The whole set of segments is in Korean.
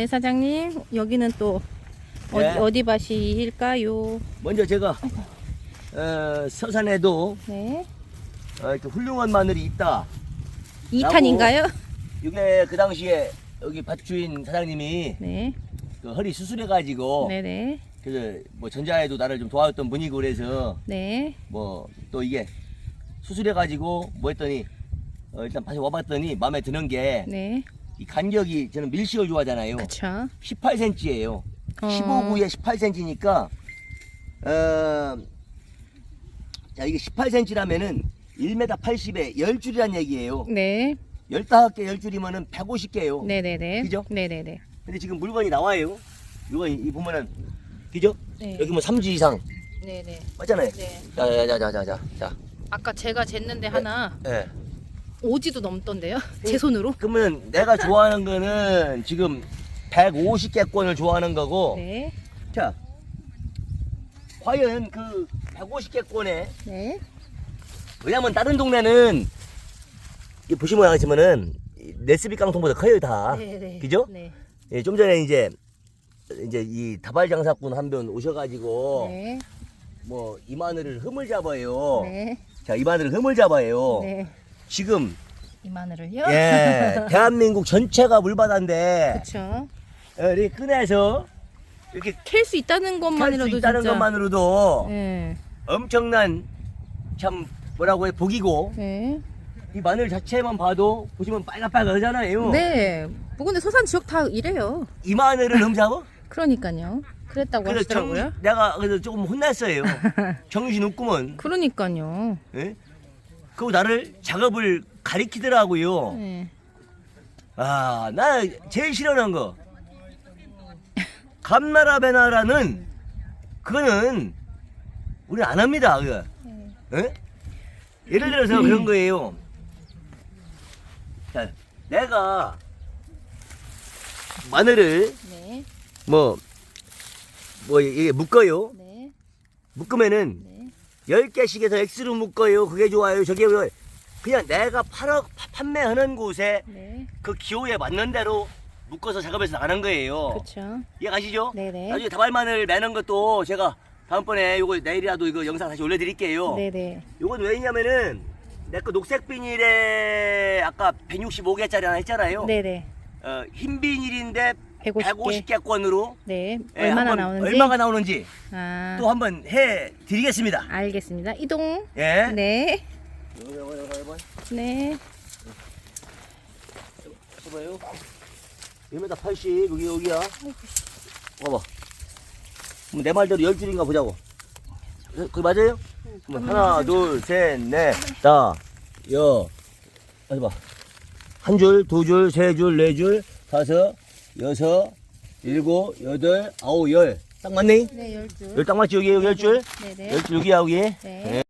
네, 사장님. 여기는 또 어디, 네. 어디 밭일까요? 먼저 제가 어, 서산에도 네. 어, 이렇게 훌륭한 마늘이 있다. 2탄인가요? 이게 그 당시에 여기 밭 주인 사장님이 네. 그 허리 수술해가지고 네네. 그래서 뭐 전자에도 나를 좀 도와줬던 분이고 그래서 네. 뭐 또 이게 수술해가지고 뭐 했더니 어, 일단 다시 와봤더니 마음에 드는 게 이 간격이 저는 밀식을 좋아하잖아요. 그쵸. 18cm예요. 어. 15구에 18cm니까 어, 자 이게 18cm라면은 1m 80에 10줄이란 얘기예요. 네. 15개 10줄이면은 150개예요. 네네네. 그죠? 네네네. 근데 지금 물건이 나와요. 물건이 이 보면은 그죠? 네. 여기 뭐 3주 이상 네네. 맞잖아요. 네. 자자자자자자. 아까 제가 쟀는데 네. 하나 네. 오지도 넘던데요? 제 그 손으로? 그러면 내가 좋아하는 거는 지금 150개권을 좋아하는 거고 네. 자 과연 그 150개권에 네. 왜냐면 다른 동네는 보시면 아시면은 네스비 깡통보다 커요 다 네네. 그죠? 네. 예, 좀 전에 이제 이제 이 다발 장사꾼 한 분 오셔가지고 네. 뭐 이 마늘을 흠을 잡아요. 네. 자 이 마늘을 흠을 잡아요. 네. 지금 이 마늘을요? 예, 대한민국 전체가 물바다인데 그쵸. 이렇게 꺼내서 이렇게 캘 수 있다는 할 것만으로도 수 있다는 진짜. 것만으로도 네. 엄청난 참 뭐라고 해 복이고 네. 이 마늘 자체만 봐도 보시면 빨갛빨갛하잖아요. 네. 뭐 근데 서산 지역 다 이래요. 이 마늘을 흠 잡아? 그러니까요. 그랬다고 그래서 정, 하시더라고요. 내가 그래서 조금 혼났어요. 정신 없구먼. 그러니까요. 예? 그리고 나를 작업을 가리키더라고요. 네. 아, 나 제일 싫어하는 거. 감나라 배나라는 그거는 우리 안 합니다. 그거. 네. 예? 예를 들어서 그런 거예요. 자, 내가 마늘을 네. 뭐, 뭐, 이게 묶어요. 네. 묶으면은 네. 10개씩 해서 X로 묶어요. 그게 좋아요. 저게 왜 그냥 내가 팔아, 파- 판매하는 곳에 네. 그 기호에 맞는 대로 묶어서 작업해서 나가는 거예요. 그렇죠. 이해가시죠? 네네. 나중에 다발마늘 매는 것도 제가 다음번에 요거 내일이라도 이거 영상 다시 올려드릴게요. 네네. 요건 왜냐면은 내 거 녹색 비닐에 아까 165개짜리 하나 했잖아요. 네네. 어, 흰 비닐인데 150 개. 150개 권으로 네. 얼마나 나오는지. 얼마가 나오는지 아. 또 한번 해 드리겠습니다. 알겠습니다. 이동. 예. 네. 네. 봐봐요. 1m 80 여기 여기야. 봐봐. 그럼 내 말대로 열 줄인가 보자고. 그- 그게 맞아요? 그럼 하나, 둘, 셋, 넷, 다, 여. 어디 봐. 한 줄, 두 줄, 세 줄, 네 줄, 다섯, 여섯, 일곱, 여덟, 아홉, 열. 딱 맞네? 네, 열 줄. 열 딱 맞지? 여기, 여기 열 줄? 네네. 열 줄 여기야, 여기. 네.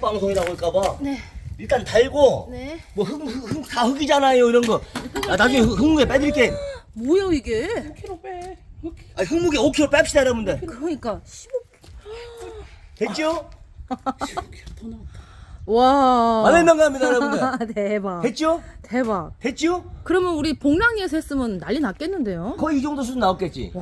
방송이 나올까봐 네. 일단 달고 네. 뭐흙흙다 흙이잖아요 이런 거. 아, 나중에 흙- 흙무게 빼드릴게. 뭐야 이게? 아, 흙무게 5kg 뺍시다 여러분들. 그러니까 15. 됐죠? 와. 만원 명감입니다 여러분들. 대박. 됐죠? 대박. 됐죠? 그러면 우리 복랑리에서 했으면 난리 났겠는데요? 거의 이 정도 수준 나왔겠지.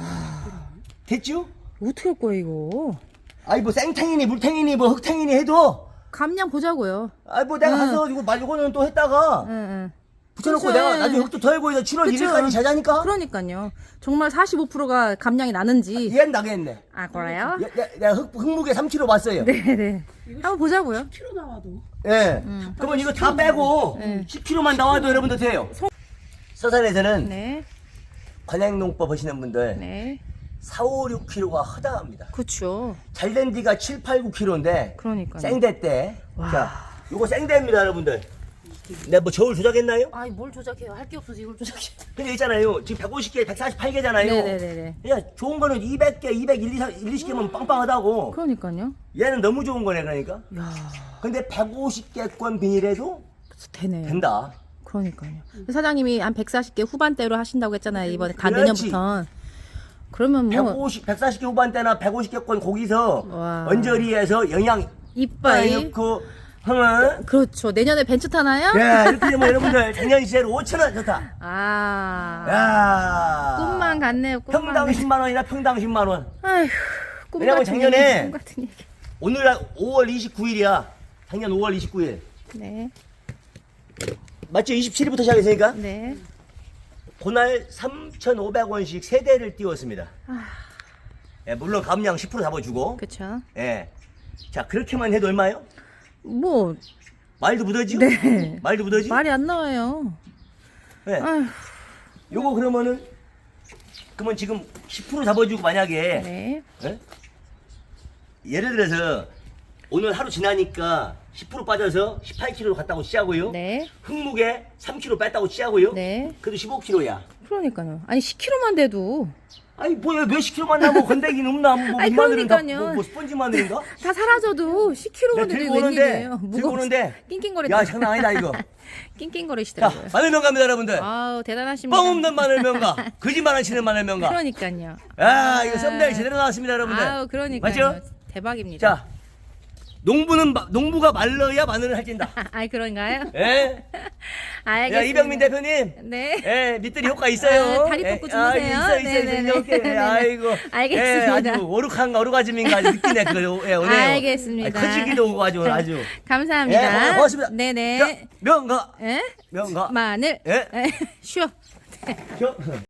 됐죠? 어떻게 할 거야 이거? 아이 뭐 생탱이니 물탱이니 뭐 흙탱이니 해도 감량 보자고요. 아이 뭐 내가 응. 가서 이거 말 이거는 또 했다가 응, 응. 붙여놓고 그치. 내가 나중에 흙도 더 해고 해서 7월 그쵸. 1일까지 자자니까 그러니까요. 정말 45%가 감량이 나는지. 얘는 나겠네. 아 그래요? 얘- 내- 내가 흙, 흙무게 3kg 봤어요. 네네. 한번 보자고요. 예. 그러면 이거 다 빼고 네. 10kg만 나와도 여러분들 돼요. 서산에서는 네. 관행농법 하시는 분들 네. 4, 5, 6kg가 허다합니다. 그쵸. 잘된 뒤가 7, 8, 9kg인데 그러니까요. 생대 때. 와. 자, 요거 생대입니다, 여러분들. 내가 뭐 저울 조작했나요? 아이 뭘 조작해요? 할 게 없어서 이걸 조작해. 근데 있잖아요. 지금 150개, 148개잖아요. 네네네네. 야, 좋은 거는 200개, 200, 1, 20개면 빵빵하다고. 그러니까요. 얘는 너무 좋은 거네, 그러니까. 야 근데 150개권 비닐에도 되네. 된다. 그러니까요. 사장님이 한 140개 후반대로 하신다고 했잖아요. 이번에 가 그렇지. 내년부터. 그러면 뭐 150, 140개 후반대나 150개권 거기서 와. 언저리에서 영양 이빠이. 넣고 하면 그렇죠. 내년에 벤츠 타나요? 야, 이렇게 되면 여러분들 작년 시세로 5천 원 좋다. 아. 야. 꿈만 같네요. 꿈만. 평당 10만 원이나 평당 10만 원. 아휴. 꿈 왜냐면 같은 작년에 얘기, 꿈 같은 얘기. 오늘 날 5월 29일이야. 작년 5월 29일. 네. 맞죠? 27일부터 시작했으니까 네. 그날 3,500원씩 세 대를 띄웠습니다. 아. 예, 물론 감량 10% 잡아주고. 그쵸. 예. 자, 그렇게만 해도 얼마요? 뭐 말도 묻어지? 네. 말도 묻어지? 말이 안 나와요. 예. 아휴. 요거 그러면은 그러면 지금 10% 잡아주고 만약에 네. 예? 예를 들어서 오늘 하루 지나니까 10% 빠져서 18kg 갔다고 치자고요. 네. 흙무게 3kg 뺐다고 치자고요. 네. 그래도 15kg야. 그러니까요. 아니 10kg만 돼도 아니 뭐야 몇 10kg만 나뭐 건더기 놈나 뭐 아니, 마늘은 다 그러니까요. 뭐, 뭐 스펀지 마늘인가? 다 사라져도 10kg만 내가 돼도 웬일이에요. 들고 오는데 낑낑거리. 야 장난 아니다 이거. 자 낑낑거리시더라고요. 마늘 명가입니다 여러분들. 아우 대단하십니다. 뻥 없는 마늘 명가. 거짓말 안 치는 마늘 명가. 그러니까요. 아 이거 썸네일 제대로 나왔습니다 여러분들. 아우 그러니까요. 맞죠? 대박입니다. 자 농부는 마- 농부가 말러야 마늘을 할진다. 아 그런가요? 예? 알겠습니다. 야 이병민 대표님. 네. 예, 밑들이 효과 있어요. 아, 다리 뻗고 예, 주무세요. 아, 있어, 있어, 있어. 네네네. 이렇게. 네네. 아이고. 알겠습니다. 예, 아주 오룩한가, 아주 느끼네, 그거. 예, 오네요. 알겠습니다. 아, 커지기도 오고 아주, 아주. 감사합니다. 예, 고맙습니다. 네네. 자, 명가. 예? 명가. 마늘. 예? 예. 쉬어. 저-